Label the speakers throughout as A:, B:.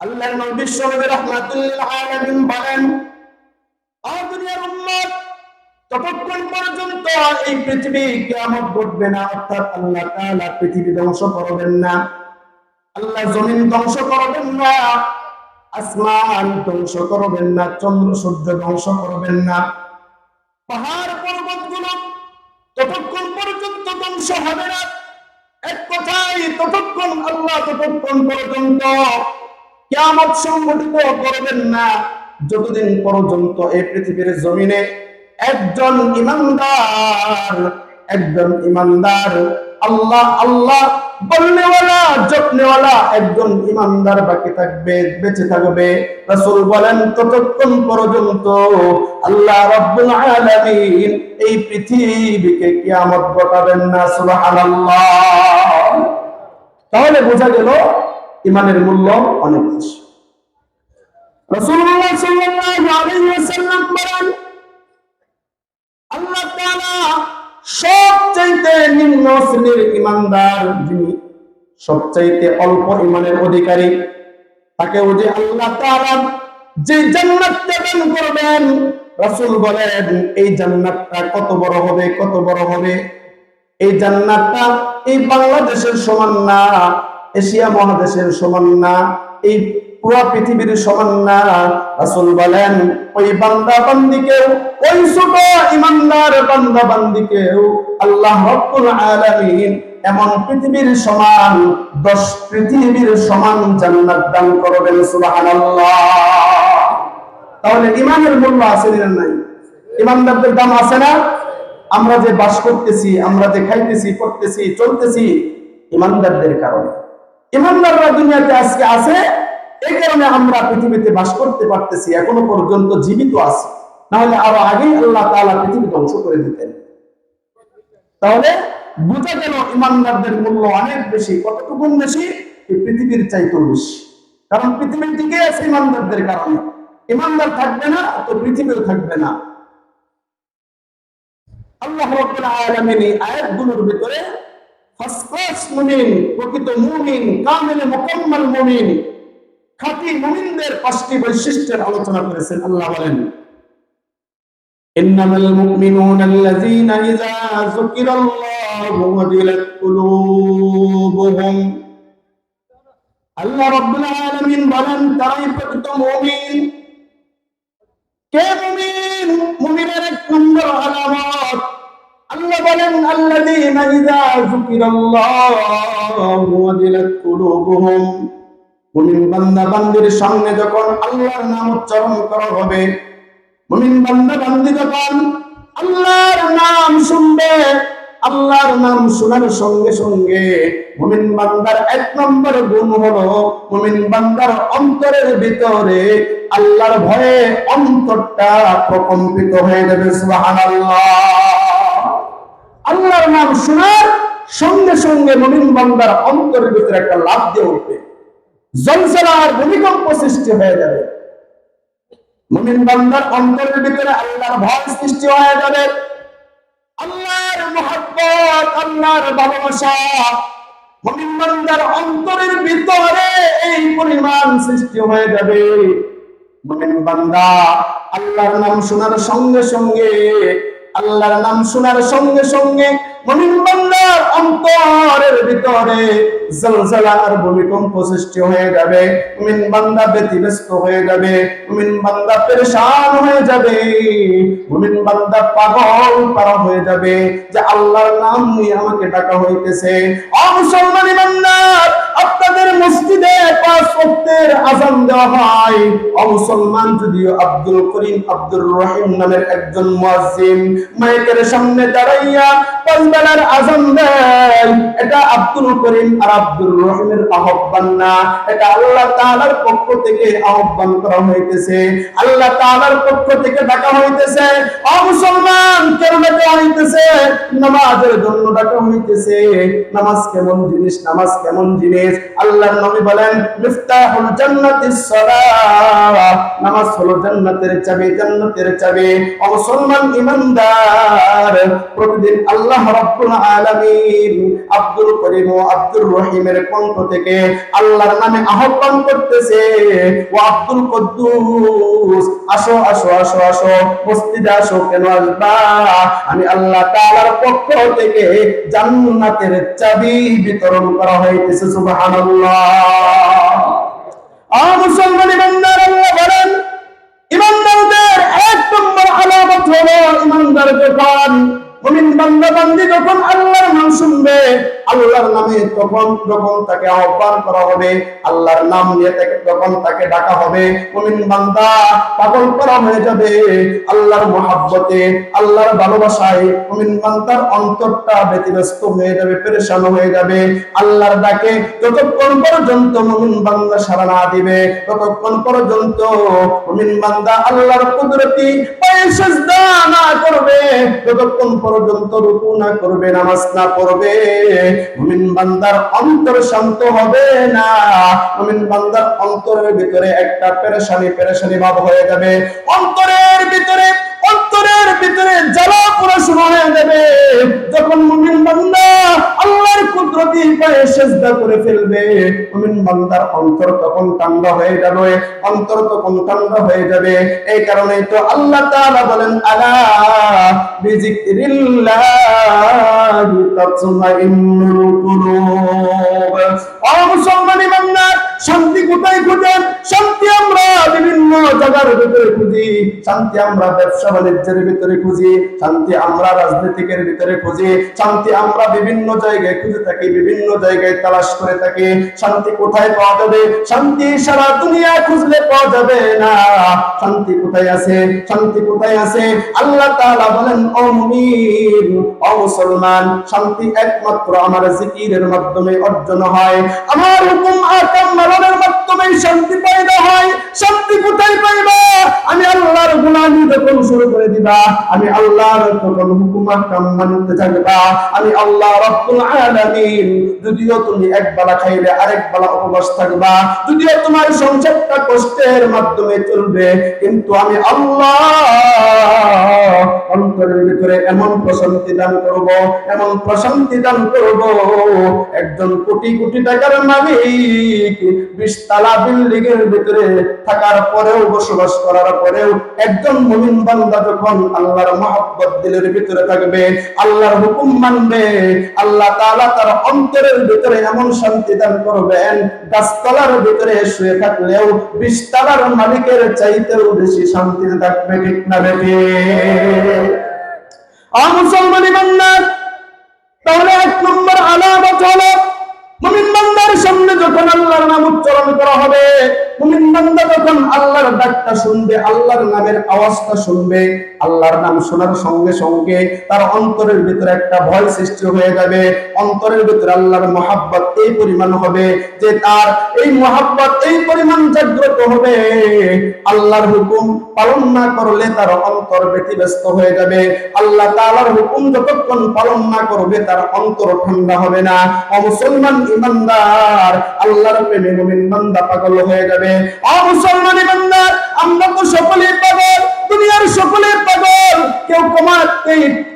A: আল্লাহ নবী বিশ্বনবী রাহমাতুল আলামিন বলেন আ দুনিয়ার উম্মত ততক্ষণ পর্যন্ত এই পৃথিবী কিয়ামত ঘটবে না, অর্থাৎ আল্লাহ তাআলা পৃথিবী ধ্বংস করবেন না, আল্লাহ জমিন ধ্বংস করবেন না, আসমান ধ্বংস করবেন না, চন্দ্র সূর্য ধ্বংস করবেন না, পাহাড় পর্বতগুলো ততক্ষণ পর্যন্ত ধ্বংস হবে না, এক কথাই ততক্ষণ, আল্লাহ ততক্ষণ পর্যন্ত কিয়ামত সংগঠিত করবেন না। যতদিন পর্যন্ত এই পৃথিবীর জমিনে একজন ইমানদার একজন ইমানদার, আল্লাহ আল্লাহ যত্নেওয়ালা একজন ইমানদার বাকি থাকবে, বেঁচে থাকবে। রাসূল বলেন, ততক্ষণ পর্যন্ত আল্লাহ রাব্বুল এই পৃথিবীকে কিয়ামত ঘটাবেন না, সুবহানাল্লাহ। তাহলে বোঝা গেল ইমানের মূল্য অনেক বেশি। সবচাইতে নিম্ন শ্রেণির ইমানদার যিনি, সবচাইতে অল্প ইমানের অধিকারী তাকে ও যে আল্লাহ যে জান্নাতটা দান করবেন, রাসূল বলেন, এই জান্নাতটা কত বড় হবে, কত বড় হবে? এই জান্নাতটা এই বাংলাদেশের সমান না এশিয়া মহাদেশের সমান না এই পুরো পৃথিবীর সমান না রাসূল বলেন, ওই বান্দা বান্দিকেও ওই ছোট ইমানদার বান্দা বান্দিকেও আল্লাহ রাব্বুল আলামিন এমন পৃথিবীর সমান, দশ পৃথিবীর সমান জান্নাত দান করবেন, সুবহানাল্লাহ। তাহলে ইমানের মূল্য আছে না নাই? ইমানদারদের দাম আছে না? আমরা যে বাস করতেছি, আমরা যে খাইতেছি, পড়তেছি, চলতেছি, ইমানদারদের কারণে। ইমানদাররা দুনিয়াতে আজকে আছে এই কারণে আমরা পৃথিবীতে বাস করতে পারতেছি, এখনও পর্যন্ত জীবিত আছি। নাহলে আরও আগেই আল্লাহ তাআলা পৃথিবী ধ্বংস করে দিতেন। তাহলে বোঝা গেল ইমানদারদের মূল্য অনেক বেশি কতটুকু বেশি? এই পৃথিবীর চাইতেও বেশি। কারণ পৃথিবীর টিকে আছে ইমানদারদের কারণে। ইমানদার থাকবে না, তো পৃথিবীও থাকবে না। আল্লাহ রাব্বুল আলামিন এই আয়াতগুলোর ভিতরে ফার্স্ট ক্লাস মুমিন প্রকৃত মুমিন কামিল মুকাম্মাল মুমিন খাঁটি মুমিনদের পাঁচটি বৈশিষ্ট্যের আলোচনা করেছেন আল্লাহ বলেন إنما المؤمنون الذين إذا ذكر الله وجلت قلوبهم আল্লাহ রাব্বুল আলামিন বলেন তারাই প্রকৃত মুমিন কে মুমিন মুমিনের এক নম্বর আলামত আল্লাহ বলেন, আল্লাযীনা ইযা সামনে যখন আল্লাহর নাম উচ্চারণ করা হবে আল্লাহর নাম শুনবে, আল্লাহর নাম শোনার সঙ্গে সঙ্গে মুমিন বান্দার এক নম্বর গুণ হলো, মুমিন বান্দার অন্তরের ভিতরে আল্লাহর ভয়ে অন্তরটা প্রকম্পিত হয়ে যাবে, সুবহানাল্লাহ। আল্লাহর নাম শোনার সঙ্গে সঙ্গে মুমিন বান্দার অন্তরের ভিতরে একটা লাভ দিয়ে উঠবে। জলসলার ভূমিকম্প সৃষ্টি হয়ে যাবে। মুমিন বান্দার অন্তরের ভিতরে আল্লাহর ভয় সৃষ্টি হয়ে যাবে। আল্লাহর মহব্বত, আল্লাহর ভালোবাসা মুমিন বান্দার অন্তরের ভিতরে এই পরিমাণ সৃষ্টি হয়ে যাবে। মুমিন বান্দা আল্লাহর নাম শোনার সঙ্গে সঙ্গে আল্লাহর নাম শোনার সঙ্গে সঙ্গে মুমিন বান্দার অন্তরের ভিতরে জলজলার ভূমিকম্প সৃষ্টি হয়ে যাবে। মুমিন বান্দা ব্যতিব্যস্ত হয়ে যাবে। মুমিন বান্দা পেরেশান হয়ে যাবে। মুমিন বান্দা পাগল পারা হয়ে যাবে যে আল্লাহর নাম নিয়ে আমাকে ডাকা হইতেছে। অ মুসলমান ইমানদার আপনাদের মসজিদে পাঁচ ওয়াক্তের আযান দেওয়া হয়। অ মুসলমান, যদিও আব্দুল করিম আব্দুর রহিম নামের একজন মুয়াজ্জিন মাইকের সামনে দাঁড়াইয়া পাঁচ বেলার আযান দেয়। এটা আব্দুল করিম আর আব্দুর রহিমের আহ্বান না। এটা আল্লাহ তাআলার পক্ষ থেকে আহ্বান করা হইতেছে। আল্লাহ তাআলার পক্ষ থেকে ডাকা হইতেছে। অ প্রতিদিন আল্লাহ আব্দুল করিম ও আব্দুর রহিমের কণ্ঠ থেকে আল্লাহর নামে আহ্বান করতেছে। ও আব্দুল কদ্দুস, আসো আসো আসো আসো, মসজিদে আসো, কেন আসবা? আমি আল্লাহ তাআলার পক্ষ থেকে জান্নাতের চাবি বিতরণ করা হইতেছে, সুবহানাল্লাহ। মুসলমান ইমানদার আল্লাহ বলেন, ইমানদারদের এক নম্বর আলামত হলো ইমানদার যখন, মুমিন বান্দা বান্দি যখন আল্লাহর নাম শুনবে আল্লাহর নামে তখন যখন তাকে আহ্বান করা হবে, আল্লাহর নাম নিয়ে তাকে তখন তাকে ডাকা হবে, মুমিন বান্দা পাগল করা হয়ে যাবে। আল্লাহর মহাব্বতে, আল্লাহর ভালোবাসায় মুমিন বান্দার অন্তরটা ব্যতিব্যস্ত হয়ে যাবে, পেরেশান হয়ে যাবে। আল্লাহর ডাকে যতক্ষণ পর্যন্ত মুমিন বান্দা সাড়া না দিবে, ততক্ষণ পর্যন্ত মুমিন বান্দা আল্লাহর কুদরতি না করবে, যতক্ষণ পর্যন্ত রুকু না করবে, নামাজ না পড়বে। মুমিন বান্দার অন্তর শান্ত হবে না। মুমিন বান্দার অন্তরের ভিতরে একটা পেরেশানি পেরেশানি ভাব হয়ে যাবে। অন্তরের ভিতরে অন্তরের ভিতরে জ্বালা পুরো হয়ে যখন মুমিন বান্দা আল্লাহর কুদরতি পায়ে সেজদা করে ফেলবে, মুমিন বান্দার অন্তর তখন হয়ে যাবে, অন্তর তখন হয়ে যাবে। এই কারণেই তো আল্লাহ তাআলা বলেন, আলা তাতমাইন্নুল কুলুব। ও ইমানদার শান্তি কোথায় খুঁজেন? শান্তি আমরা বিভিন্ন জায়গার ভিতরে খুঁজি শান্তি আমরা ব্যবসা বাণিজ্যের ভিতরে খুঁজি, শান্তি আমরা রাজনীতিকের ভিতরে খুঁজি, শান্তি আমরা বিভিন্ন জায়গায় খুঁজে থাকি, বিভিন্ন জায়গায় তালাশ করে থাকি, শান্তি কোথায় পাওয়া যাবে? শান্তি সারা দুনিয়া খুঁজলে পাওয়া যাবে না। শান্তি কোথায় আছে? শান্তি কোথায় আছে? আল্লাহ তাআলা বলেন, ও মুমিন, ও মুসলমান, শান্তি একমাত্র আমার জিকিরের মাধ্যমে অর্জন হয়। আমার হুকুম আকাম মাননের মাধ্যমে শান্তি পয়দা হয়। শান্তি কোথায় পাইবা? আমি আল্লাহর গুলামি যখন শুরু করে দিবা, আমি আল্লাহর তখন মানতে থাকবা। আমি আল্লাহ রব্বুল আলামিন, যদিও তুমি এক বেলা খাইলে আরেক বেলা উপবাস থাকবা, যদিও তোমার সংসারটা কষ্টের মাধ্যমে চলবে, কিন্তু আমি আল্লাহ অন্তরের ভিতরে এমন প্রশান্তি দান করব, এমন প্রশান্তি দান করব, একজন কোটি কোটি টাকার মালিক বিশতলা বিল্ডিং এর ভিতরে থাকার পরেও বসবাস করার পরেও একজন মুমিন বান্দা যখন আল্লাহর মহব্বত দিলের ভিতরে থাকবে, আল্লাহর হুকুম মানবে, আল্লাহ তার অন্তরের ভিতরে এমন শান্তি দান করবেন, গাছতলার ভিতরে শুয়ে থাকলেও মালিকের চাইতেও বেশি শান্তিতে থাকবে, ঠিক না মুসলমান ইমানদার, তাহলে এক নম্বর আলামত হলো অন্তরের ভিতরে আল্লাহর মহাব্বত এই পরিমাণ হবে যে তার এই মহাব্বত এই পরিমাণ জাগ্রত হবে। আল্লাহর হুকুম পালন না করলে তার অন্তর ব্যতিব্যস্ত হয়ে যাবে। আল্লাহ তাআলার হুকুম যতক্ষণ পালন না করবে, তার অন্তর ঠান্ডা হবে না। অমুসলমান ইমানদার আল্লাহর প্রেমে মুমিন বান্দা পাগল হয়ে যাবে। অমুসলমান ইমানদার আমরা তো সকলেই পাগল। দুনিয়ার সকলে পাগল। কেউ কমার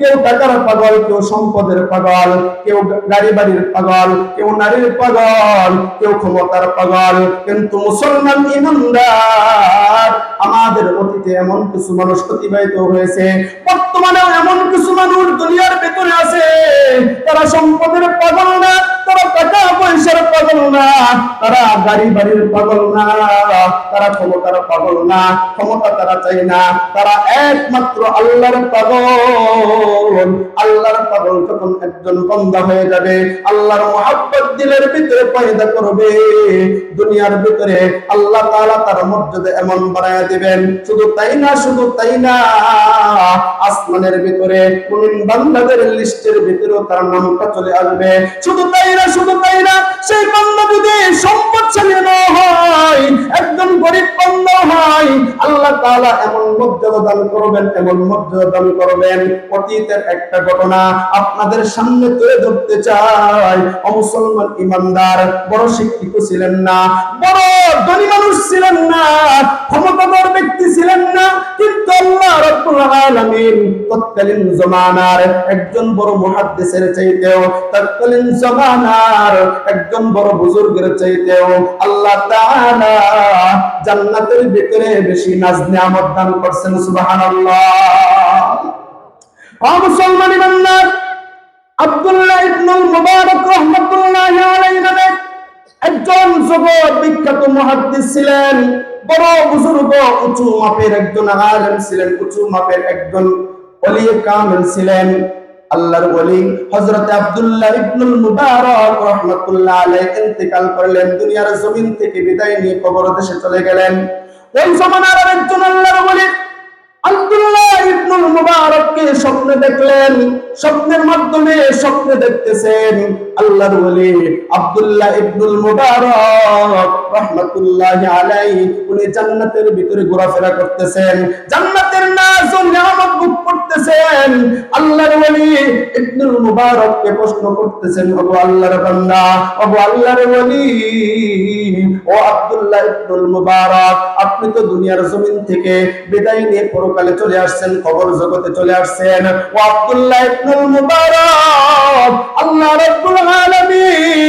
A: কেউ টাকার পাগল, কেউ সম্পদের পাগল, কেউ গাড়ি বাড়ির পাগল, কেউ নারীর পাগল, কেউ ক্ষমতার পাগল। কিন্তু মুসলমান ইমানদার, আমাদের অতীতে এমন কিছু মানুষ অতিবাহিত হয়েছে। বর্তমানেও এমন কিছু মানুষ দুনিয়ার ভেতরে আছে। তারা সম্পদের পাগল না, তারা টাকা পয়সার পাগল না, তারা গাড়ি বাড়ির পাগল না, তারা ক্ষমতার পাগল না, ক্ষমতা তারা চাই না। তারা একমাত্র আল্লাহর পাগল। আল্লাহর পাগল যখন একজন বন্ধা হয়ে যাবে, আল্লাহর মহাব্বত দিলের ভিতরে পয়দা করবে। দুনিয়ার ভিতরে আল্লাহ তাআলা তার মর্যাদা এমন বাড়ায় দিবেন, শুধু তাই না, শুধু তাই না, আসমানের ভিতরে মুমিন বান্দাদের লিস্টের ভিতরেও তার নামটা চলে আসবে। শুধু তাই না, শুধু তাই না, সেই বান্দা যদি সম্পদশালী না হয়, একজন গরিব বান্দা হয়, আল্লাহ আল্লাহ তাআলা এমন মর্যাদা দান করবেন মর্যাদা দান করবেন। অতীতের একটা ঘটনা আপনাদের সামনে তুলে ধরতে চাই। অমুসলমান ইমানদার, বড় শিক্ষিত ছিলেন না, বড় ধনী মানুষ ছিলেন না, ক্ষমতাধর ব্যক্তি ছিলেন না, কিন্তু আল্লাহ রাব্বুল আলামিন তৎকালীন জমানার একজন বড় মুহাদ্দিসের চাইতেও, তৎকালীন জমানার একজন বড় বুজুর্গের চাইতেও আল্লাহ তাআলা জান্নাতের ভিতরে বেশি নাজ নিয়ামত দান করছেন একজন জগৎ বিখ্যাত মুহাদ্দিস ছিলেন, বড় বুজুর্গ, উঁচু মাপের একজন আলেম ছিলেন, উঁচু মাপের একজন কামিল ছিলেন। আল্লাহর ওলি হযরত দুনিয়ার জমিন থেকে বিদায় নিয়ে কবর দেশে চলে গেলেন। ওই জমানার একজন আল্লাহর আব্দুল্লাহ মুবারককে স্বপ্নে দেখলেন স্বপ্নের মাধ্যমে স্বপ্নে দেখতেছেন। আল্লাহর ওলি আব্দুল্লাহ ইবনুল মুবারক রাহমাতুল্লাহি আলাইহি, উনি জান্নাতের ভিতরে ঘোরাফেরা করতেছেন। জান্নাতের নাজ ও নিয়ামত ভোগ করতেছেন। আল্লাহর ওলি ইবনুল মুবারককে প্রশ্ন করতেছেন, ওগো আল্লাহর বান্দা, ওগো আল্লাহর ওলি, ও আব্দুল্লাহ ইবনুল মুবারক, আপনি তো দুনিয়ার জমিন থেকে বিদায় নিয়ে পরকালে চলে আসছেন কবর জগতে চলে আসছেন। ও আব্দুল্লাহ ইবনুল মুবারক, আল্লাহ রাব্বুল আলামিন।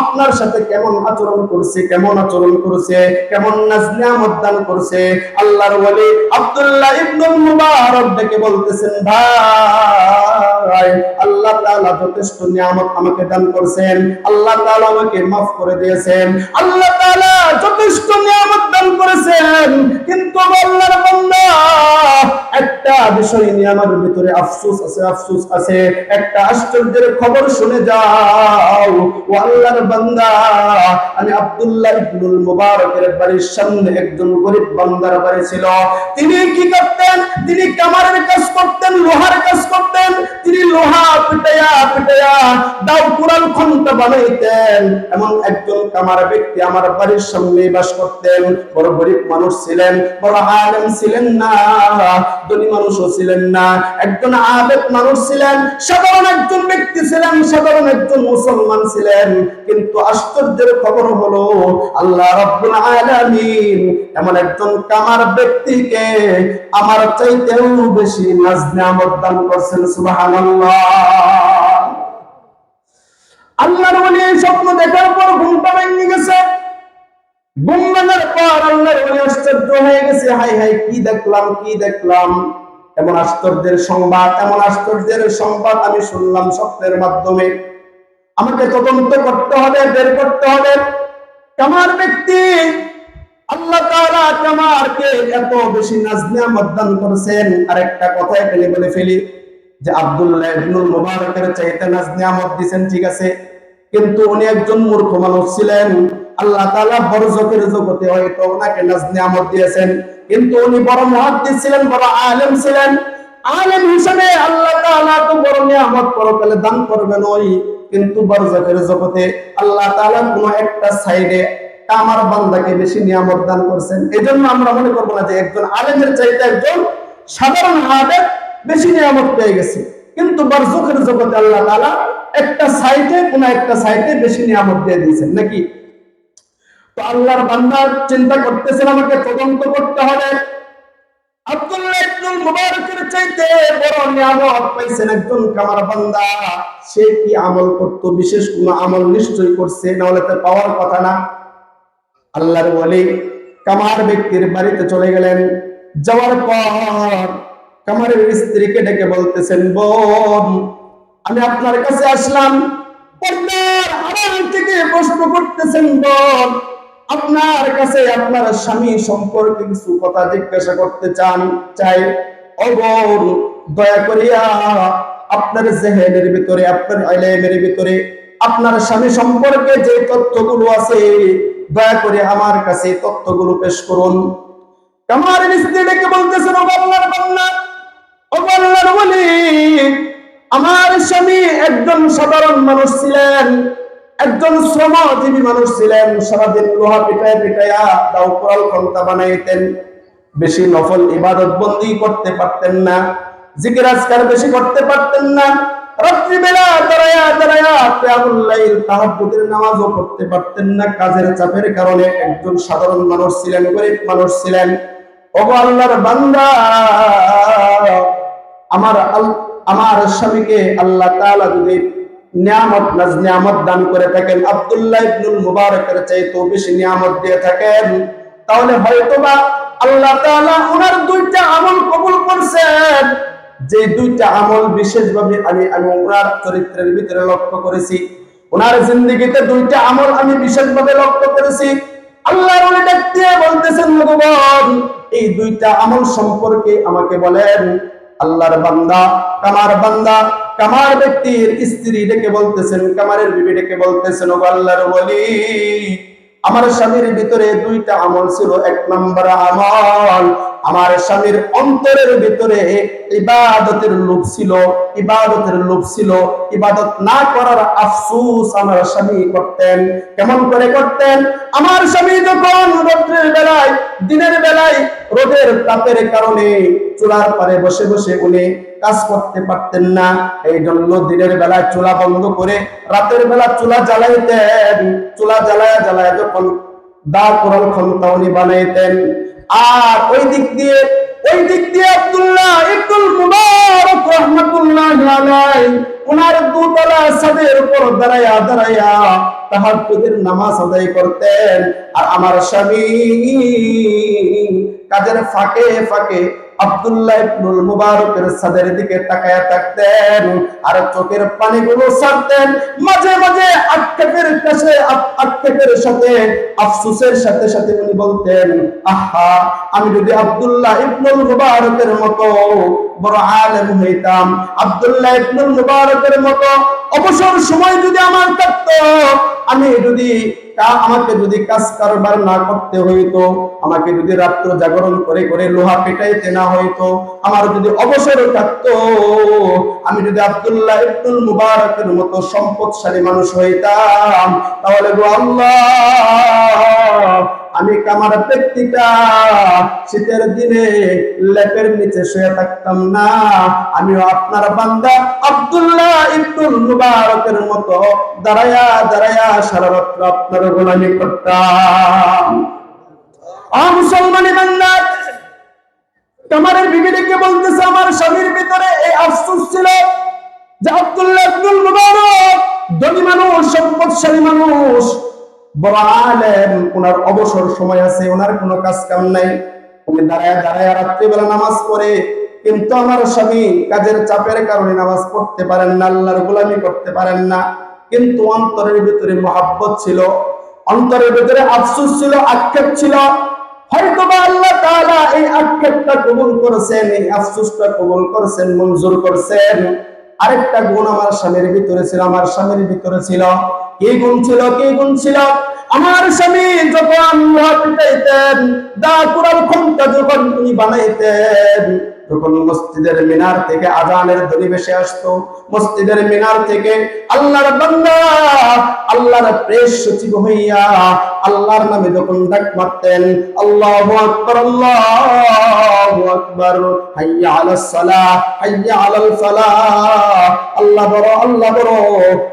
A: আপনার সাথে কেমন আচরণ করছে, কেমন আচরণ করছে, কেমন নাজ নিয়ামত দান করছে? আল্লাহর ওলি আব্দুল্লাহ ইবনুল মুবারক ডেকে বলতেছেন, ভাই, আল্লাহ তাআলা যথেষ্ট নিয়ামত আমাকে দান করছেন, আল্লাহ তাআলা আমাকে maaf করে দিয়েছেন, আল্লাহ তাআলা যথেষ্ট নিয়ামত দান করেছেন, কিন্তু আল্লাহর বান্দা, একটা বিষয় নিয়ে আমার ভিতরে আফসোস আছে আফসোস আছে, একটা আশ্চর্যের খবর শুনে যাও আল্লাহর বান্দা। আমি আব্দুল্লাহ ইবনুল মুবারকের বাড়ির সামনে একজন গরিব বান্দার বাড়ি ছিল। তিনি কি করতেন? তিনি কামারের কাজ করতেন, লোহার কাজ করতেন। তিনি লোহা পিটাইয়া পিটাইয়া দাও কুরাল খন্তা বানাইতেন। এমন একজন কামার ব্যক্তি আমার বাড়ির সামনে বাস করতেন। বড় গরিব মানুষ ছিলেন, বড় আলেম ছিলেন না, ধনী মানুষও ছিলেন না। একজন আবেদ মানুষ ছিলেন, সাধারণ একজন ব্যক্তি ছিলেন, সাধারণ একজন মুসলমান ছিলেন। কিন্তু আশ্চর্যের খবর হলো, আল্লাহ রাব্বুল আলামিন এমন একজন কামার ব্যক্তিকে আমার চাইতেও বেশি নাজ নিয়ামত দান করছেন, সুবহানাল্লাহ। আল্লাহর ওলি এই স্বপ্ন দেখার পর ঘুমটা ভেঙে গেছে। ঘুম ভাঙার পর আল্লাহর ওলি আশ্চর্য হয়ে গেছে, হাই হাই, কি দেখলাম কি দেখলাম? এমন আশ্চর্যের সংবাদ, এমন আশ্চর্যের সংবাদ আমি শুনলাম স্বপ্নের মাধ্যমে। আমাকে তদন্ত করতে হবে, বের করতে হবে। কামার ব্যক্তি, আল্লাহ তাআলা কামারকে এত বেশি নাজনিয়ামত দান করেছেন। আর একটা কথা এখানে বলে ফেলি, যে আব্দুল্লাহ ইবনুল মুবারকের চাইতে নাজ নিয়ামত দিবেন ঠিক আছে। কিন্তু উনি একজন মূর্খ মানুষ ছিলেন। আল্লাহ তাআলা বরজকের জগতে হয়তো ওনাকে নাজ নিয়ামত দিয়েছেন। কিন্তু উনি বড় মুহাদ্দিস ছিলেন, বড় আলেম ছিলেন। আলেম হিসেবে আল্লাহ তাআলা তো বড় নিয়ামত পরকালে দান করবেন ওই কিন্তু বরজকের জগতে আল্লাহ তাআলা কোনো একটা সাইডে আমার বান্দাকে বেশি নিয়ামত দান করছেন। এজন্য আমরা মনে করব না যে একজন আলেমের চাইতে একজন সাধারণ আবেদ বেশি নিয়ামত পেয়ে গেছে। কিন্তু বারজুখের জগতে আল্লাহ তাআলা একটা সাইটে কোন একটা সাইটে বেশি নিয়ামত দিয়ে দিয়েছেন। নাকি? তো আল্লাহর বান্দা চিন্তা করতেছেন, আমাকে তদন্ত করতে হবে। আব্দুল্লাহ ইবনুল মুবারকের কামার বান্দা। সে কি আমল করতো? বিশেষ কোন আমল নিশ্চয়ই করছে, না হলে পাওয়ার কথা না? আল্লাহর ওলি কামার ব্যক্তির বাড়িতে চলে গেলেন। যাওয়ার পর কামারের স্ত্রীকে ডেকে বলতেছেন, বোন, আমি আপনার কাছে আসলাম। থেকে প্রশ্ন করতেছেন, বোন আপনার কাছে আপনার স্বামী সম্পর্কে কিছু কথা জিজ্ঞাসা করতে চান, চাই, অবর, দয়া করিয়া আপনার জেহেনের ভিতরে, আপনার আইলেমের ভিতরে, আপনার স্বামী সম্পর্কে যে তথ্যগুলো আছে, দয়া করে আমার কাছে তথ্যগুলো পেশ করুন। কামার স্ত্রী ডেকে বলতেছেন, ও আল্লাহর বান্দা ও আল্লাহর ওলি, আমার স্বামী একজন সাধারণ মানুষ ছিলেন একজন শ্রমজীবী মানুষ ছিলেন, সারাদিন লোহা পিটায় পিটায়া দাও কোরাল ক্ষমতা বানাইতেন। বেশি নফল ইবাদত বন্দি করতে পারতেন না, জিকির আজকার বেশি করতে পারতেন না, রাত্রিবেলা পারতেন না। কাজের চাপের কারণে একজন সাধারণ মানুষ ছিলেন, গরিব মানুষ ছিলেন। বান্দা, আমার আমার স্বামীকে আল্লাহ তাআলা যদি নিয়ামত নাজ নিয়ামত দান করে থাকেন। আব্দুল্লাহ ইবনুল মুবারকের চাইতেও বেশি নিয়ামত দিয়ে থাকেন। তাহলে হয়তোবা আল্লাহ তাআলা ওনার দুইটা আমল কবুল করছেন। যে দুইটা আমল বিশেষভাবে আমি আমি ওনার চরিত্রের ভিতরে লক্ষ্য করেছি। ওনার জিন্দগিতে দুইটা আমল আমি বিশেষভাবে লক্ষ্য করেছি। আল্লাহর ওলি ডাক দিয়ে বলতেছেন ভগবান এই দুইটা আমল সম্পর্কে আমাকে বলেন। আল্লাহর বান্দা কামার বান্দা কামার ব্যক্তির স্ত্রী ডেকে বলতেছেন, কামারের বিবি ডেকে বলতেছেন ও আল্লাহর বলি আমার স্বামীর ভিতরে দুইটা আমল ছিল। এক নম্বর আমল আমার স্বামীর অন্তরের ভিতরে ইবাদতের লোভ ছিল, ইবাদতের লোভ ছিল। ইবাদত না করার আফসোস আমার স্বামী করতেন। কেমন করে করতেন? আমার স্বামী যখন রাত্রের বেলায়, দিনের বেলায় রোদের তাপের কারণে চুলার পারে বসে বসে উনি কাজ করতে পারতেন না এই জন্য দিনের বেলায় চুলা বন্ধ করে রাতের বেলা চুলা জ্বালাইতেন। চুলা জ্বালায়া জ্বালায়া যখন দা কোরআন ক্ষমতা উনি বানাইতেন। আর ওই দিক দিয়ে, ওই দিক দিয়ে আব্দুল্লাহ ইবনুল মুবারক রাহমাতুল্লাহ আলাইহি, ওনার দুতলা ছাদের উপর দাঁড়াইয়া দাঁড়ায়া তাহাজ্জুদের নামাজ আদায় করতেন। আর আমার স্বামী কাজের ফাঁকে ফাঁকে আব্দুল্লাহ ইবনুল মুবারকের ছাদের দিকে তাকায়া থাকতেন আর চোখের পানিগুলো ছাড়তেন। মাঝে মাঝে আক্ষেপের কাছে আক্ষেপের সাথে, আফসোসের সাথে সাথে উনি বলতেন, আহা, আমি যদি আব্দুল্লাহ ইবনুল মুবারকের মতো বড় আলেম হইতাম, আব্দুল্লাহ ইবনুল মুবারকের মতো অবসর সময় যদি আমার থাকতো, আমি যদি কা- আমাকে যদি কাজ কারবার না করতে হইতো, আমাকে যদি রাত্র জাগরণ করে করে লোহা পেটাইতে না হইতো, আমার যদি অবসর থাকত, আমি যদি আব্দুল্লাহ ইবনুল মুবারকের মতো সম্পদশালী মানুষ হইতাম, তাহলে গো আল্লাহ আমি কামার ব্যক্তিটা? শীতের দিনে লেপের নিচে শুয়ে থাকতাম না। আমিও আপনার বান্দা আব্দুল্লাহ ইবনুল মুবারকের মতো দাঁড়ায়া দাঁড়ায়া সারা রাত্র আপনার গোলামি করতাম। মুসলমানি বান্দা কামারের বলতেছে, আমার স্বামীর ভিতরে এই আফসোস ছিল যে আব্দুল্লাহ ইবনুল মুবারক ধনী মানুষ, সম্পদশালী মানুষ। বড় আলেম ওনার অবসর সময় আছে ওনার কোনো কাজ কাম নাই। উনি দাঁড়ায় দাঁড়ায় রাত্রিবেলা নামাজ পড়ে। কিন্তু আমার স্বামী কাজের চাপের কারণে নামাজ পড়তে পারেন না, আল্লাহর গোলামি করতে পারেন না। কিন্তু অন্তরের ভিতরে মহাব্বত ছিল, অন্তরের ভিতরে আফসোস ছিল, আক্ষেপ ছিল। হয়তো বা আল্লাহ তাআলা এই আক্ষেপটা কবুল করেছেন, এই আফসোসটা কবুল করেছেন, মঞ্জুর করেছেন। আরেকটা গুণ আমার স্বামীর ভিতরে ছিল, আমার স্বামীর ভিতরে ছিল। কি গুণ ছিল, কি গুণ ছিল? আমার স্বামী যখন পিটাইতেন দা কুরাল ক্ষমতা যখন তিনি বানাইতেন, যখন মসজিদের মিনার থেকে আজানের ধ্বনি ভেসে আসতো, মসজিদের মিনার থেকে আল্লাহর বান্দা, আল্লাহর প্রেস সচিব হইয়া আল্লাহর নামে যখন ডাক মারতেন, আল্লাহু আকবার আল্লাহু আকবার, হাইয়া আলাস সালাহ, হাইয়া আলাল ফালাহ আল্লাহ বড় আল্লাহ বড়,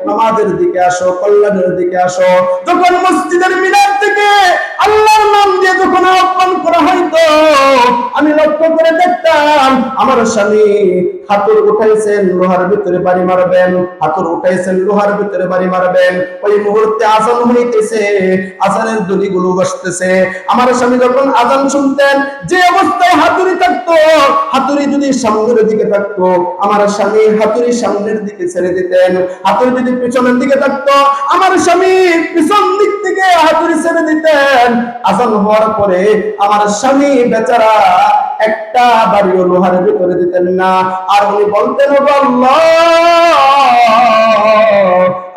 A: নামাজের দিকে আসো, কল্যাণের দিকে আসো। যখন মসজিদের মিনার থেকে আল্লাহর নাম দিয়ে যখন আহ্বান করা হইতো, আমি লক্ষ্য করে দেখতাম, আমার স্বামী হাতুর উঠাইছেন, লোহার ভিতরে বাড়ি মারবেন, হাতুর উঠাইছেন, লোহার ভিতরে বাড়ি মারবেন। ওই মুহূর্তে আজান হইতেছে আজানের দড়িগুলো বসতেছে। আমার স্বামী যখন আজান শুনতেন, যে অবস্থায় হাতুড়ি থাকতো, হাতুড়ি যদি সামনের দিকে থাকতো, আমার স্বামী হাতুড়ি সামনের দিকে ছেড়ে দিতেন। হাতুড়ি যদি পিছনের দিকে থাকতো, আমার স্বামী পিছন দিক থেকে হাতুড়ি ছেড়ে দিতেন। আজান হওয়ার পরে আমার স্বামী বেচারা একটা বাড়িও লোহার ভিতরে দিতেন না। আর উনি বলতেন, "ওগো আল্লাহ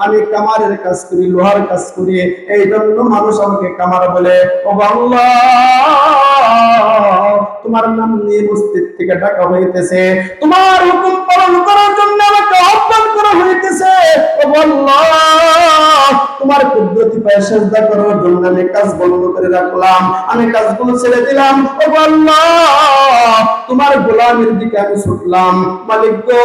A: আমি কামারের কাজ করি, লোহার কাজ করি এই জন্য মানুষ আমাকে কামার বলে। ও তোমার নাম নিয়ে মসজিদ থেকে ডাকা হইতেছে। তোমার হুকুম পালন করার জন্য আমাকে আহ্বান করা হইতেছে। ও তোমার কুদরতি পায়ে সেজদা করার জন্য আমি কাজ বন্ধ করে রাখলাম। আমি কাজগুলো ছেড়ে দিলাম। ও তোমার গোলামের দিকে আমি ছুটলাম। মালিক গো,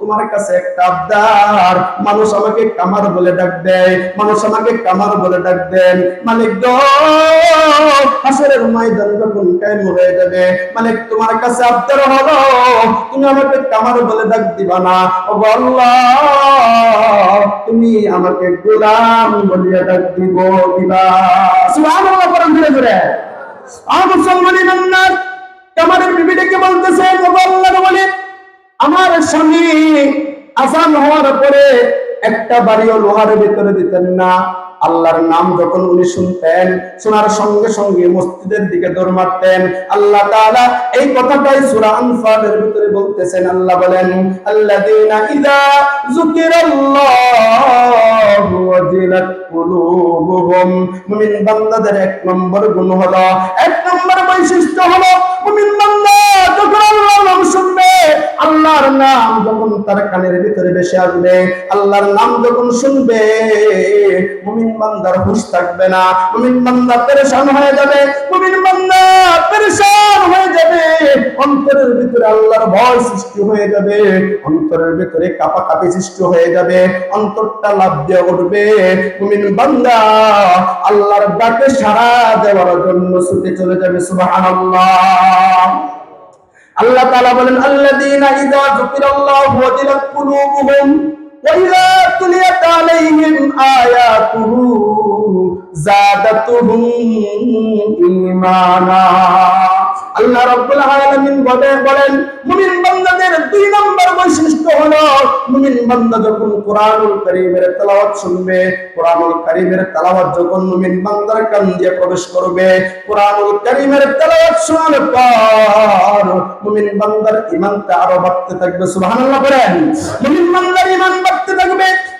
A: তোমার কাছে একটা আবদার। মানুষ আমাকে কামার বলে ডাক দেয়, মানুষ আমাকে কামার বলে ডাক দেন মালিক গো, হাসরের ময়দান যখন কায়েম হয়ে যাবে, মালিক তোমার কাছে আবদার হলো, তুমি আমাকে কামার বলে ডাক দিবা না। ও আল্লাহ, তুমি আমাকে গোলাম বলিয়া ডাক দিব, দিবা। সুবহানাল্লাহ, পড়েন ধীরে ধীরে। আল্লাহর আমার স্বামী আসান হওয়ার পরে একটা বাড়িও লোহার ভিতরে দিতেন না। আল্লাহর নাম যখন উনি শুনতেন, শোনার সঙ্গে সঙ্গে মসজিদের দিকে দৌড় মারতেন। আল্লাহ তাআলা এই কথাটাই সূরা আনফালের ভিতরে বলতেছেন। আল্লাহ বলেন, আল্লাযীনা ইযা যুকিরাল্লাহু মুমিন বান্দাদের এক নম্বর গুণ হলো এক নম্বর বৈশিষ্ট্য হলো আল্লাহর নাম যখন তার কানের ভিতরে ভেসে আসবে, আল্লাহর নাম যখন শুনবে, মুমিন বান্দার থাকবে না। মুমিন বান্দা পেরেশান হয়ে যাবে, মুমিন বান্দা পেরেশান হয়ে যাবে। অন্তরের ভিতরে আল্লাহর ভয় সৃষ্টি হয়ে যাবে, অন্তরের ভিতরে কাঁপাকাঁপি সৃষ্টি হয়ে যাবে, অন্তরটা লাভ দিয়ে উঠবে। মুমিন বান্দা আল্লাহর ডাকে সাড়া দেওয়ার জন্য ছুটে চলে যাবে, সুবহানাল্লাহ। আল্লাহ তাআলা বলেন, আল্লাযীনা ইযা যুকিরাল্লাহু ওয়াজিলাত কুলুবুহুম, ওয়া ইযা তুলিয়াত আলাইহিম আয়াতুহু যাদাতুহুম ঈমানা আল্লাহ রাব্বুল আলামিন বলেন বলেন, মুমিন বান্দাদের দুই নম্বর বৈশিষ্ট্য হলো, মুমিন বান্দা যখন কোরআনুল কারীমের তেলাওয়াত শুনবে, কোরআনুল কারীমের তেলাওয়াত যখন মুমিন বান্দার কান দিয়ে প্রবেশ করবে, কোরআনুল কারীমের তেলাওয়াত শোনার পর মুমিন বান্দার ঈমানটা আরও বাড়তে থাকবে। সুবহানাল্লাহ বলেন, মুমিন বান্দার ঈমান বাড়তে থাকবে।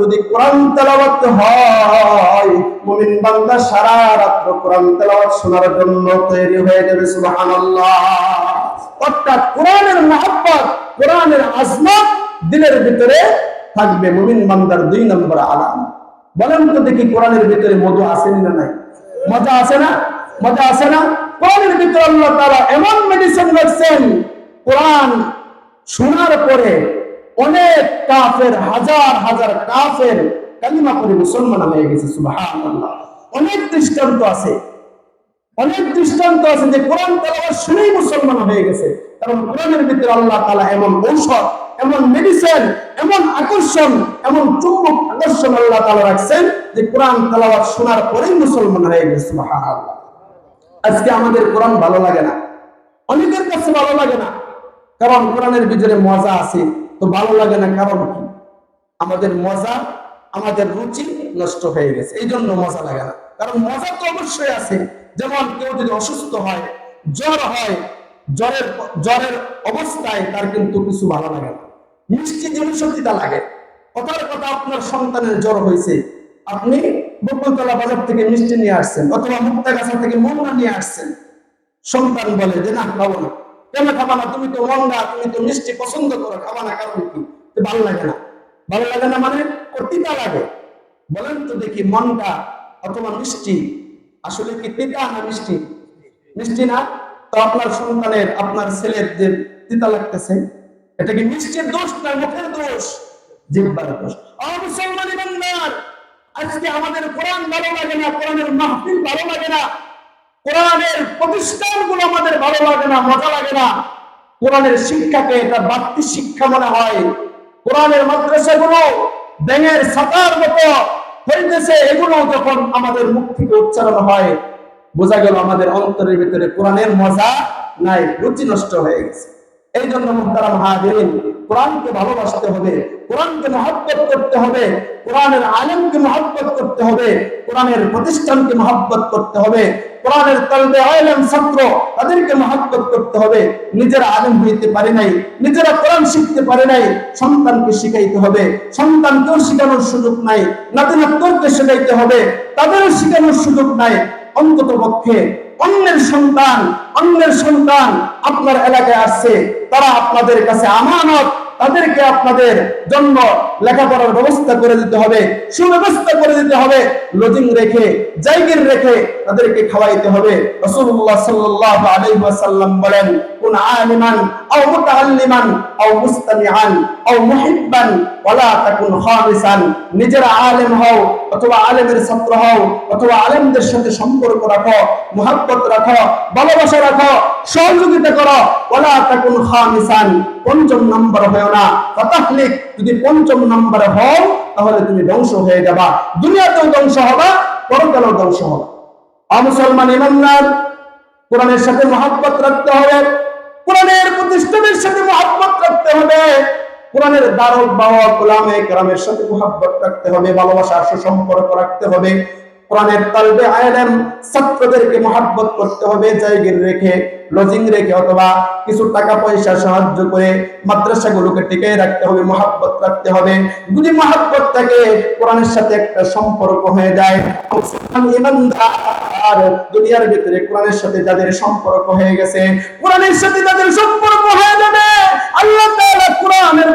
A: যদি কোরআন তেলাওয়াত হয়, মুমিন বান্দা সারা রাত্র কোরআন তেলাওয়াত শোনার জন্য তৈরি হয়ে যাবে, সুবহানাল্লাহ। অর্থাৎ কোরআনের মহব্বত, কোরআনের আজমত দিলের ভিতরে থাকবে মুমিন বান্দার দুই নম্বর আলাম। বলেন তো দেখি কোরআনের ভিতরে মধু আসেন না নাই? মজা আছে না? মজা আছে না? কোরআনের ভিতরে আল্লাহ তাআলা এমন মেডিসিন রাখছেন, কোরআন শোনার পরে অনেক কাফের, হাজার হাজার কাফের কালিমা করে মুসলমান হয়ে গেছে, সুবহানাল্লাহ। অনেক দৃষ্টান্ত আছে। অনেক দৃষ্টান্ত আছে যে কোরআন তেলাওয়াত শুনেই মুসলমান হয়ে গেছে। কারণ কোরআনের ভিতরে আল্লাহ তাআলা এমন ঔষধ, এমন মেডিসিন এমন আকর্ষণ, এমন চুম্বক আকর্ষণ আল্লাহ তাআলা রাখছেন যে কোরআন তেলাওয়াত শোনার পরেই মুসলমান হয়ে গেছে, সুবহানাল্লাহ। আজকে আমাদের কোরআন ভালো লাগে না। অনেকের কাছে ভালো লাগে না। কারণ কোরআনের ভিতরে মজা আছে। তো ভালো লাগে না, কারণ কি? আমাদের মজা, আমাদের রুচি নষ্ট হয়ে গেছে। এই জন্য মজা লাগে না। কারণ মজা তো অবশ্যই আছে। যেমন কেউ যদি অসুস্থ হয়, জ্বর হয়, জ্বরের জ্বরের অবস্থায় তার কিন্তু কিছু ভালো লাগে না। মিষ্টি জিনিসও তিতা লাগে। কথার কথা আপনার সন্তানের জ্বর হয়েছে, আপনি বকুলতলা বাজার থেকে মিষ্টি নিয়ে আসছেন অথবা মুক্তাগাছা থেকে মোমনা নিয়ে আসছেন। সন্তান বলে যে, না, খাব না। কেন খাবা না? তুমি তো মন্দা তুমি তো মিষ্টি পছন্দ করো, খাবা না কারণ কি? ভালো লাগে না। ভালো লাগে না মানে তিতা লাগে। বলেন তো দেখি মনটা অথবা মিষ্টি। আসলে কি তিতা না মিষ্টি? মিষ্টি না? তো আপনার সন্তানের, আপনার ছেলের যে তিতা লাগতেছে, এটা কি মিষ্টির দোষ না মুখের দোষ? জিহ্বার দোষ। আর মুসলমান ইমানদার আজকে আমাদের কোরআন ভালো লাগে না, কোরআনের মাহফিল ভালো লাগে না। কোরআনের প্রতিষ্ঠানগুলো আমাদের ভালো লাগে না, মজা লাগে না। কোরআনের শিক্ষাকে এটা বাড়তি শিক্ষা মনে হয়। কোরআনের মাদ্রাসাগুলো ব্যাঙের ছাতার মতো হইতেছে, এগুলো যখন আমাদের মুখ থেকে উচ্চারণ হয়, বোঝা গেল আমাদের অন্তরের ভিতরে কোরআনের মজা নাই, রুচি নষ্ট হয়ে গেছে। এই জন্য মুহতারাম হাজিরিন কোরআনকে ভালোবাসতে হবে, কোরআনকে মহব্বত করতে হবে, কোরআনের আলেমকে মহব্বত করতে হবে, কোরআনের প্রতিষ্ঠানকে মহব্বত করতে হবে, কোরআনের তলবে আলেম ছাত্র তাদেরকে মহব্বত করতে হবে। নিজেরা আলেম হইতে পারে নাই, নিজেরা কোরআন শিখতে পারে নাই, সন্তানকে শিখাইতে হবে। সন্তানকেও শেখানোর সুযোগ নাই নাতিনাত্মকে শেখাইতে হবে, তাদেরও শেখানোর সুযোগ নাই। অন্তত পক্ষে অন্যের সন্তান অন্যের সন্তান আপনার এলাকায় আসছে, তারা আপনাদের কাছে আমানত, তাদেরকে আপনাদের জন্য লেখাপড়ার ব্যবস্থা করে দিতে হবে, সুব্যবস্থা করে দিতে হবে, লজিং রেখে জায়গির রেখে তাদেরকে খাওয়াইতে হবে। রসুল্লাহ সাল্লাহ আলাইহি ওয়াসাল্লাম বলেন, কোন আলিমান আও মুতাআল্লিমান আও মুস্তামিআন, আও মুহিব্বান, ওয়ালা তাকুন খামিসান। নিজেরা আলেম হও, অথবা আলেমের ছাত্র হও, অথবা আলেমদের সাথে সম্পর্ক রাখো, মুহাব্বত রাখো, ভালোবাসা রাখো, সহযোগিতা করো, ওয়ালা তাকুন খামিসান। পঞ্চম নম্বর হয়েও না। ফাতাহলিক, যদি পঞ্চম নম্বরে হও, তাহলে তুমি ধ্বংস হয়ে যাবা। দুনিয়াতেও ধ্বংস হবা, পরকালেও ধ্বংস হবা। মুসলমান ইমানদার, কোরআনের সাথে মহাব্বত রাখতে হবে। কোরআনের প্রতিষ্ঠানের সাথে মহাব্বত রাখতে হবে। কোরআনের দারক বাবা গোলামে কেরামের সাথে মহাব্বত রাখতে হবে, ভালোবাসার সুসম্পর্ক রাখতে হবে। কোরআনের তালবে আয়লেম ছাত্রদেরকে মহাব্বত করতে হবে জায়গির রেখে লজিং রেখে অথবা কিছু টাকা পয়সা সাহায্য করে মাদ্রাসাগুলোকে টিকে রাখতে হবে, মহাব্বত রাখতে হবে। যদি মহাব্বত থাকে, কোরআনের সাথে একটা সম্পর্ক হয়ে যায়। ইমানদার দুনিয়ার ভিতরে কোরআনের সাথে যাদের সম্পর্ক হয়ে গেছে, কোরআনের সাথে যাদের সম্পর্ক হয়ে যাবে, আল্লাহ তাআলা কোরআনের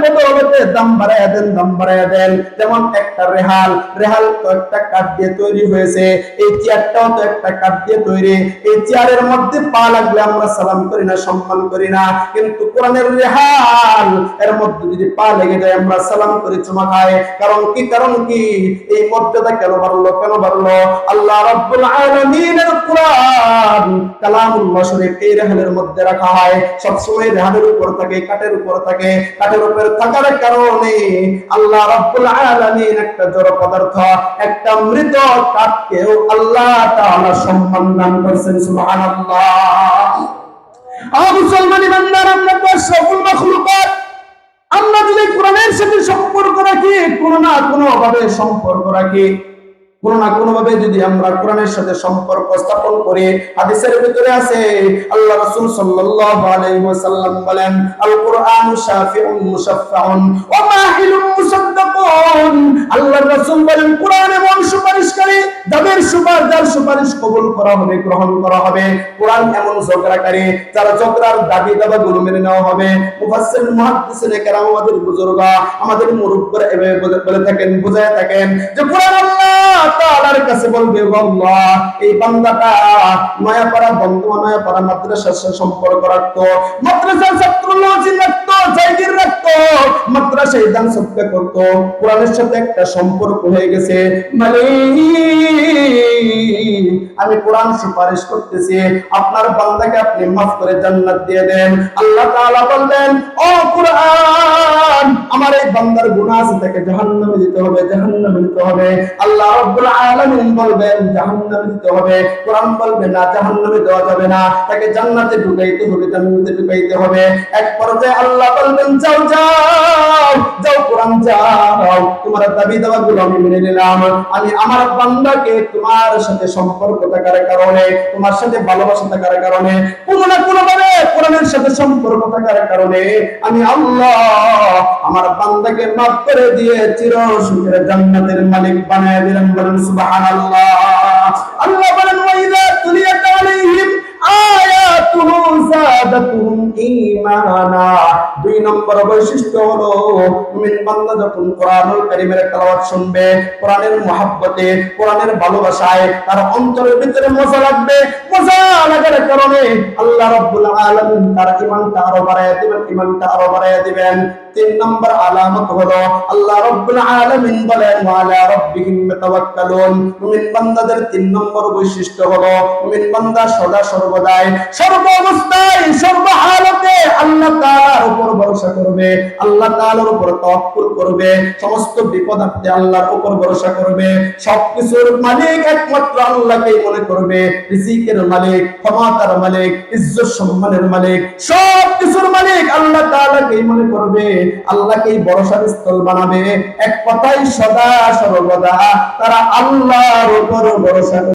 A: দাম দেন দাম দেন। যেমন একটা রেহাল রেহাল তো একটা কাঠ দিয়ে তৈরি হয়েছে, এই চেয়ারটাও তো একটা কাঠ দিয়ে তৈরি, এই চেয়ারের মধ্যে পা লাগলে আমরা সালাম করি না, সম্মান করি না, কিন্তু কোরআনের রেহাল, এর মধ্যে যদি পা লেগে যায়, আমরা সালাম করি, চুমা খাই। কারণ কি কারণ কি, এই মর্যাদা কেন বাড়লো কেন বাড়লো? আল্লাহ রাব্বুল আলামিনের কোরআন এই মধ্যে রাখা হয়। সব সময় রেহালের উপর থাকে, কাঠের উপর থাকে। কাঠের উপর থাকার কারণে আল্লাহ রাব্বুল আলামিন একটা জড় পদার্থ, একটা মৃত কাঠকেও আল্লাহ তাআলা সম্মান দান করেছেন, সুবহানাল্লাহ। ইমানদার আমরা তো মাখলুকাত, আমরা যদি কোরআনের সাথে সম্পর্ক রাখি, কোনো না কোনো ভাবে সম্পর্ক রাখি। কোনো না কোনো ভাবে যদি আমরা কোরআনের সাথে সম্পর্ক স্থাপন করি, হাদিসের ভিতরে আছে, আল্লাহ রাসূল সাল্লাল্লাহু আলাইহি ওয়াসাল্লাম বলেন আল কোরআন শাফিউন মুশাফফাউন ওয়া মাহিলুন মুসাদ্দাকুন। আল্লাহ রাসূল বলেন, কোরআন এমন সুপারিশকারী, যাদের সুপারিশ, যার সুপারিশ কবুল করা হবে, গ্রহণ করা হবে। কোরআন এমন ঝগড়াকারী, যারা ঝগড়ার দাবি দাবা গুলো মেনে নেওয়া হবে। মুফাসসির, মুহাদ্দিসিনে কেরাম আমাদের বুজুর্গ আমাদের মুরব্বিরা এভাবে বলে থাকেন, বুঝায় থাকেন যে, কোরআন আল্লাহ তাআলার কাছে বলবে, আল্লাহ, এই বান্দাটা নয়াপাড়া বন্ধুয়া নয়াপাড়া মাদ্রাসার সাথে সম্পর্ক মাদ্রাসার ছাত্র জায়গির মাদ্রাসায় দান কোরআনের সাথে একটা সম্পর্ক হয়ে গেছে। আমি কোরআন সুপারিশ করতেছি। আপনার বান্দাকে আপনি মাফ করে জান্নাত দিয়ে দেন। আল্লাহ তাআলা বললেন, ও কোরআন, আমার এই বান্দার গুনাহ আছে, তাকে জাহান্নামে দিতে হবে, জাহান্নামে দিতে হবে। আল্লাহ রাব্বুল আলামিন বলবেন, জাহান্নামে হবে। কোরআন বলবে না, জাহান্নামে দেওয়া যাবে না। তাকে জান্নাতে ঢুকাইতে হবে, জান্নাতে ঢুকাইতে হবে। এক পর্যায়ে আল্লাহ বলবেন, যাও যাও যাও, কোরআন যাও। তোমার দাবি দাওয়া গুলো আমি মেনে নিলাম। আমি আমার বান্দাকে তোমার সাথে সম্পর্ক থাকার কারণে, তোমার সাথে ভালোবাসা থাকার কারণে, কোনো না ভাবে কোরআনের সাথে সম্পর্ক থাকার কারণে, আমি আল্লাহ আমার বান্দাকে মাফ করে দিয়ে চির সুখের জান্নাতের মালিক বানায় দিলেন সুবহানাল্লাহ। আল্লাহ বলেন ভালোবাসায়, তার অন্তরের ভিতরে মজা লাগবে, মজা আল্লাহ রাব্বুল আলামিন তার ঈমানটা আরও বাড়ায় দিবেন, ঈমানটা আরও বাড়ায় দিবেন। তিন নম্বর আলামত হলো, আল্লাহ রব্বুল আলামিন বলেন ওয়ালা রাব্বিহিম ইয়াতাওয়াক্কালুন মুমিন বান্দাদের তিন নম্বর বৈশিষ্ট্য হলো, মুমিন বান্দা সদা সর্বদাই, সর্ব অবস্থায়, সর্ব হালতে আল্লাহ তাআলার উপর ভরসা করবে, আল্লাহ তাআলার উপর তাওয়াক্কুল করবে, সমস্ত বিপদ আপনি আল্লাহর উপর ভরসা করবে, সবকিছুর মালিক একমাত্র আল্লাহকেই মনে করবে, রিজিকের মালিক, ক্ষমতার মালিক, ইজ্জত সম্মানের মালিক, সবকিছুর মালিক আল্লাহ তাআলাকেই মনে করবে। আল্লাহকেই ভরসার স্থল বানাবে এক কথাই সদা সর্বদা তারা আল্লাহর উপর ভরসা।